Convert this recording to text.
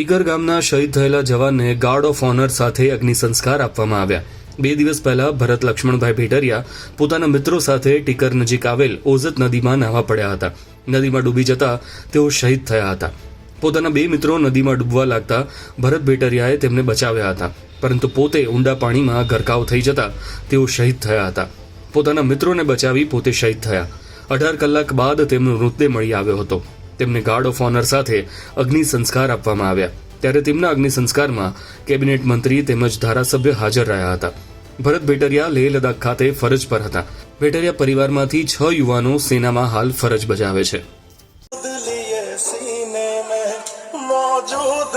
ટીકર ગામના શહીદ થયેલા જવાનને ગાર્ડ ઓફ ઓનર સાથે અગ્નિ સંસ્કાર આપવામાં આવ્યા. બે દિવસ પહેલા ભરત લક્ષ્મણભાઈ ભેટરિયા પોતાના મિત્રો સાથે ટીકર નજીક આવેલ ઓઝત નદીમાં નાહવા પડ્યા હતા. નદીમાં ડૂબી જતા તેઓ શહીદ થયા હતા. પોતાના બે મિત્રો નદીમાં ડૂબવા લાગતા ભરત ભેટરિયાએ તેમને બચાવ્યા હતા. પરંતુ પોતે ઊંડા પાણીમાં ગરકાવ થઈ જતા તેઓ શહીદ થયા હતા. પોતાના મિત્રોને બચાવી પોતે શહીદ થયા. અઢાર કલાક બાદ તેમનો મૃતદેહ મળી આવ્યો હતો. તેમને ગાર્ડ ઓફ ઓનર સાથે અગ્નિ સંસ્કાર આપવામાં આવ્યા. ત્યારે તેમના અગ્નિ સંસ્કારમાં કેબિનેટ મંત્રી તેમજ ધારાસભ્ય હાજર રહ્યા હતા. ભરત ભેટરિયા લેહ લદ્દાખ ખાતે ફરજ પર હતા. ભેટરિયા પરિવારમાંથી છ યુવાનો સેનામાં હાલ ફરજ બજાવે છે. મોજૂદ